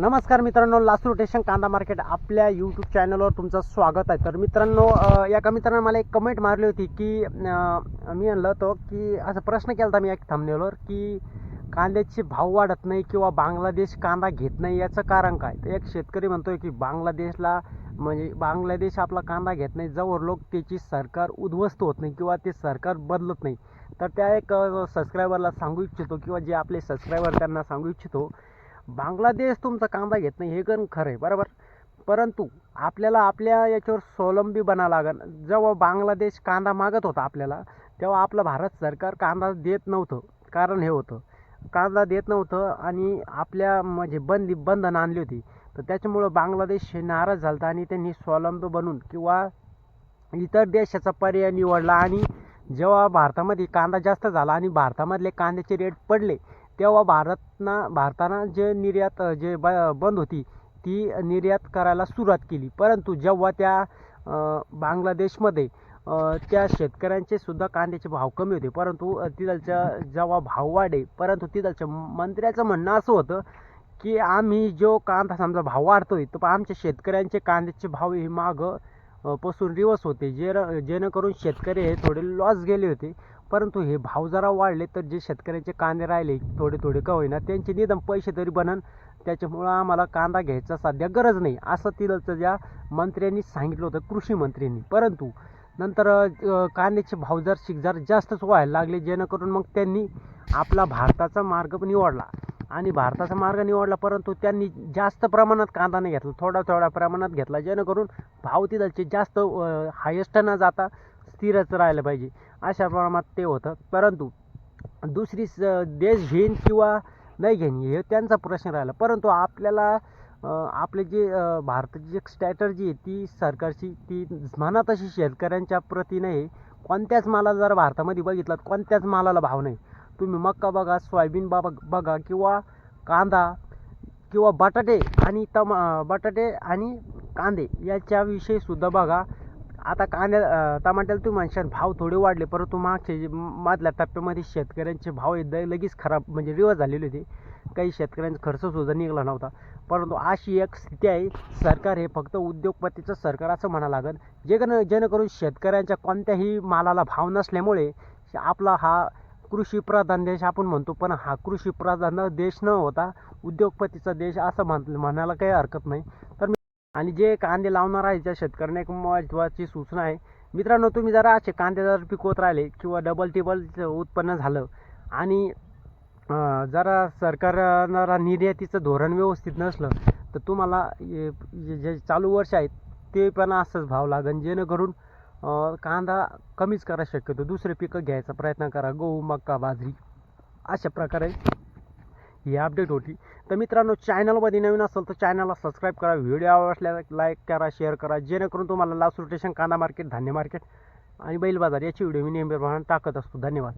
नमस्कार मित्रांनो last rotation कांदा मार्केट आपल्या यूट्यूब चॅनलवर तुमचं स्वागत आहे. तर मित्रांनो एका मित्रानं मला एक कमेंट मारली होती की मी म्हणलं होतो की असा प्रश्न केला होता मी एक थांबनेलवर की कांद्याचे भाव वाढत नाही किंवा बांगलादेश कांदा घेत नाही याचं कारण काय? तर एक शेतकरी म्हणतोय की बांगलादेशला म्हणजे बांगलादेश आपला कांदा घेत नाही जवळ लोक त्याची सरकार उद्ध्वस्त होत नाही किंवा ते सरकार बदलत नाही. तर त्या एक सबस्क्रायबरला सांगू इच्छितो किंवा जे आपले सबस्क्रायबर त्यांना सांगू इच्छितो बांगलादेश तुमचा कांदा घेत नाही हे पण खरं आहे बरोबर? परंतु आपल्याला आपल्या याच्यावर स्वावलंबी बना लागन. जेव्हा बांगलादेश कांदा मागत होता आपल्याला तेव्हा आपलं भारत सरकार कांदा देत नव्हतं. कारण हे होतं कांदा देत नव्हतं आणि आपल्या म्हणजे बंदी बंधन आणली होती. तर त्याच्यामुळं बांगलादेश हे नाराज झाला होता आणि त्यांनी स्वावलंबी बनून किंवा इतर देशाचा पर्याय निवडला आणि जेव्हा भारतामध्ये कांदा जास्त झाला आणि भारतामधले कांद्याचे रेट पडले तेव्हा भारतना भारतानं जे निर्यात जे ब बंद होती ती निर्यात करायला सुरुवात केली. परंतु जेव्हा त्या बांगलादेशमध्ये त्या शेतकऱ्यांचे सुद्धा कांद्याचे भाव कमी होते परंतु तिथलच्या जेव्हा भाव वाढे परंतु तिथलच्या मंत्र्याचं म्हणणं असं होतं की आम्ही जो कांदा समजा भाव वाढतोय तर आमच्या शेतकऱ्यांचे कांद्याचे भाव हे मागं पसून पासून रिवर्स होते. जे जेणेकरून शेतकरी हे थोडे लॉस गेले होते. परंतु हे भाव जरा वाढले तर जे शेतकऱ्यांचे कांदे राहिले थोडे थोडे का होईना त्यांचे निदान पैसे तरी बनन त्याच्यामुळं आम्हाला कांदा घ्यायचा सध्या गरज नाही असं तिथलचं ज्या मंत्र्यांनी सांगितलं होतं कृषी मंत्र्यांनी. परंतु नंतर कांद्याचे भाव जर शिक जास्तच व्हायला लागले जेणेकरून मग त्यांनी आपला भारताचा मार्ग निवडला. आणि भारताचा मार्ग निवडला परंतु त्यांनी जास्त प्रमाणात कांदा नाही घेतला थोडा थोड्या प्रमाणात घेतला जेणेकरून भाव तिथलचे जास्त हायेस्ट न जाता स्थिरच राहिलं पाहिजे. अशा प्रमाणात ते होतं परंतु दुसरी स देश घेईन किंवा नाही घेईन हे त्यांचा प्रश्न राहिला. परंतु आपल्याला आपले जे भारताची जी स्ट्रॅटर्जी आहे ती सरकारची ती म्हणा तशी शेतकऱ्यांच्या प्रती नाही. कोणत्याच मालाला जर भारतामध्ये बघितलात कोणत्याच मालाला भाव नाही. तुम्ही मक्का बघा सोयाबीन बाबा बघा किंवा कांदा किंवा बटाटे आणि तमा बटाटे आणि कांदे याच्याविषयीसुद्धा बघा. आता कांद्या टमाट्याला तुम्ही म्हणशान भाव थोडे वाढले परंतु मागचे जे मधल्या टप्प्यामध्ये शेतकऱ्यांचे भाव एकदा लगेच खराब म्हणजे रिवर्स झालेले होते. काही शेतकऱ्यांचा खर्च सुद्धा निघाला नव्हता. परंतु अशी एक स्थिती आहे सरकार हे फक्त उद्योगपतीचं सरकार असं म्हणा लागेल जे कन जेणेकरून शेतकऱ्यांच्या कोणत्याही मालाला भाव नसल्यामुळे आपला हा कृषीप्रधान देश आपण म्हणतो पण हा कृषीप्रधान देश न होता उद्योगपतीचा देश असं म्हण म्हणायला काही हरकत नाही. तर आणि जे कांदे लावणार आहे त्या शेतकऱ्यांना एक महत्त्वाची सूचना आहे. मित्रांनो तुम्ही जरा असे कांदे जर पिकवत राहिले किंवा डबल टिबल उत्पन्न झालं आणि जरा सरकारनं निर्यातीचं धोरण व्यवस्थित नसलं तर तुम्हाला जे जे चालू वर्ष आहेत ते पण असंच भाव लागेल जेणेकरून कांदा कमीच करा शक्यतो. दुसरे पिकं घ्यायचा प्रयत्न करा. गहू मका बाजरी अशा प्रकारे ही अपडेट होती. तर मित्रांनो चॅनलमध्ये नवीन असेल तर चॅनलला सबस्क्राईब करा. व्हिडिओ आवडल्यास लाईक करा शेअर करा. जेणेकरून तुम्हाला लास्ट रोटेशन कांदा मार्केट धान्य मार्केट आणि बैल बाजार याची व्हिडिओ मी नेहमीप्रमाणे टाकत असतो. धन्यवाद.